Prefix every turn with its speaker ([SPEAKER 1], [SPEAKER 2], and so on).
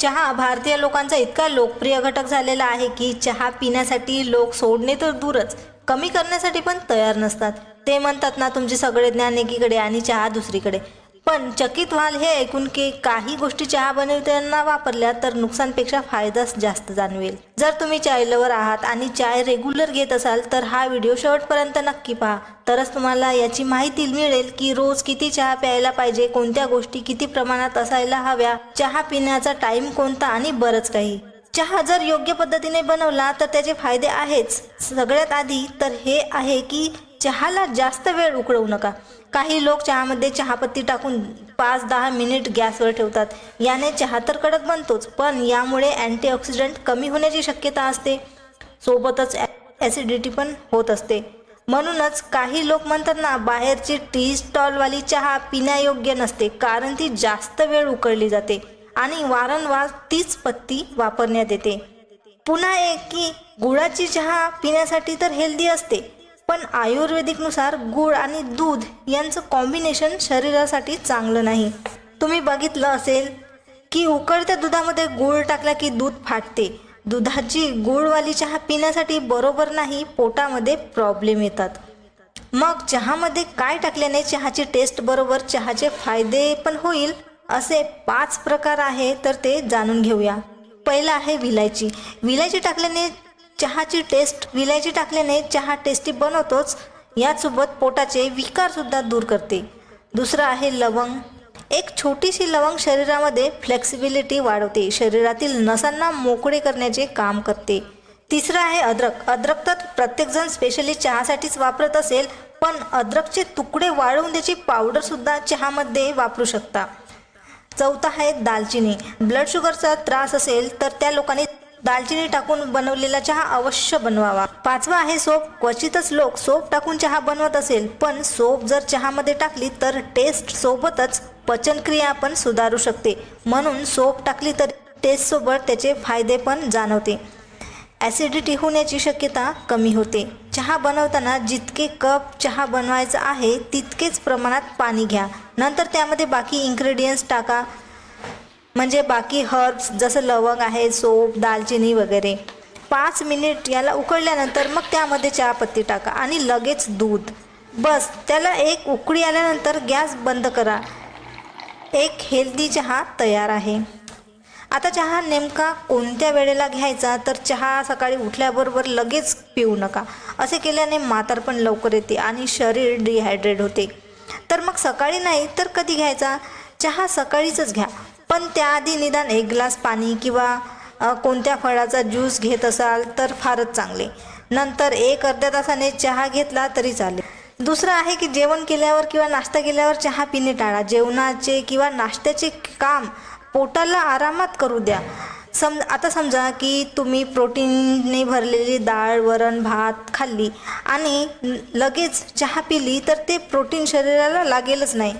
[SPEAKER 1] चहा भारतीय लोकांचा इतका लोकप्रिय घटक झालेला आहे की चहा पिण्यासाठी लोक सोडणे तर दूरच कमी करण्यासाठी पण तयार नसतात. ते म्हणतात ना तुमचे सगळे ज्ञान एकीकडे आणि चहा दुसरीकडे. पण चकित व्हाल हे ऐकून की काही गोष्टी चहा बनवताना वापरल्या तर नुकसानपेक्षा फायदाच जास्त जाणवेल. जर तुम्ही चाय लवर आहात आणि चाय रेग्युलर घेत असाल तर हा व्हिडिओ शेवटपर्यंत नक्की पहा. तरच तुम्हाला याची माहिती मिळेल की रोज किती चहा प्यायला पाहिजे कोणत्या गोष्टी किती प्रमाणात असायला हव्या चहा पिण्याचा टाइम कोणता आणि बरंच काही. चहा जर योग्य पद्धतीने बनवला तर त्याचे फायदे आहेच. सगळ्यात आधी तर हे आहे की चहाला जास्त वेळ उकळवू नका. काही लोक चहामध्ये चहापत्ती टाकून पाच दहा मिनिट गॅसवर ठेवतात. याने चहा तर कडक बनतोच पण यामुळे अँटीऑक्सिडंट कमी होण्याची शक्यता असते. सोबतच ॲसिडिटी पण होत असते. म्हणूनच काही लोक म्हणतात ना बाहेरची टी स्टॉलवाली चहा पिण्यायोग्य नसते कारण ती जास्त वेळ उकळली जाते आणि वारंवार तीच पत्ती वापरण्यात येते. पुन्हा एक की गुळाची चहा पिण्यासाठी तर हेल्दी असते पण आयुर्वेदिकनुसार गुळ आणि दूध यांचं कॉम्बिनेशन शरीरासाठी चांगलं नाही. तुम्ही बघितलं असेल की उकळत्या दुधामध्ये गूळ टाकला की दूध फाटते. दुधाची गूळवाली चहा पिण्यासाठी बरोबर नाही पोटामध्ये प्रॉब्लेम येतात. मग चहामध्ये काय टाकल्याने चहाची टेस्ट बरोबर चहाचे फायदे पण होईल? असे पाच प्रकार आहे तर ते जाणून घेऊया. पहिला आहे विलायची. विलायची टाकल्याने चहाची टेस्ट विलायची टाकल्याने चहा टेस्टी बनवतोच. यासोबत पोटाचे विकारसुद्धा दूर करते. दुसरं आहे लवंग. एक छोटीशी लवंग शरीरामध्ये फ्लेक्सिबिलिटी वाढवते. शरीरातील नसांना मोकळे करण्याचे काम करते. तिसरं आहे अद्रक. अद्रक तर प्रत्येकजण स्पेशली चहासाठीच वापरत असेल पण अद्रकचे तुकडे वाळवून त्याची पावडरसुद्धा चहामध्ये वापरू शकता. चौथा आहे दालचिनी. ब्लड शुगरचा त्रास असेल तर त्या लोकांनी दालचिनी टाकून बनवलेला चहा अवश्य बनवावा. पाचवा आहे सोप. क्वचितच लोक सोप टाकून चहा बनवत असेल पण सोप जर चहामध्ये टाकली तर टेस्ट सोबतच पचनक्रिया पण सुधारू शकते. म्हणून सोप टाकली तर टेस्टसोबत त्याचे फायदे पण जाणवते. ॲसिडिटी होण्याची शक्यता कमी होते. चहा बनवताना जितके कप चहा बनवायचा आहे तितकेच प्रमाणात पाणी घ्या. नंतर त्यामध्ये बाकी इन्ग्रेडियंट्स टाका. म्हणजे बाकी हर्ब्स जसं लवंग आहे सोप दालचिनी वगैरे. पाच मिनिट याला उकळल्यानंतर मग त्यामध्ये चहापत्ती टाका आणि लगेच दूध. बस त्याला एक उकळी आल्यानंतर गॅस बंद करा. एक हेल्दी चहा तयार आहे. आता चहा नेमका कोणत्या वेळेला घ्यायचा? तर चहा सकाळी उठल्याबरोबर लगेच पिऊ नका. असे केल्याने म्हातारपण लवकर येते आणि शरीर डिहायड्रेट होते. तर मग सकाळी नाही तर कधी घ्यायचा? चहा सकाळीच घ्या. पण त्याआधी निदान एक ग्लास पाणी किंवा कोणत्या फळाचा ज्यूस घेत असाल तर फारच चांगले. नंतर एक अर्ध्या तासाने चहा घेतला तरी चालेल. दुसरं आहे की जेवण केल्यावर किंवा नाश्ता केल्यावर चहा पिणे टाळा. जेवणाचे किंवा नाश्त्याचे काम पोटाला आरामात करू द्या. सम आता समजा की तुम्ही प्रोटीनने भरलेली डाळ वरण भात खाल्ली आणि लगेच चहा पिली तर ते प्रोटीन शरीराला लागेलच नाही.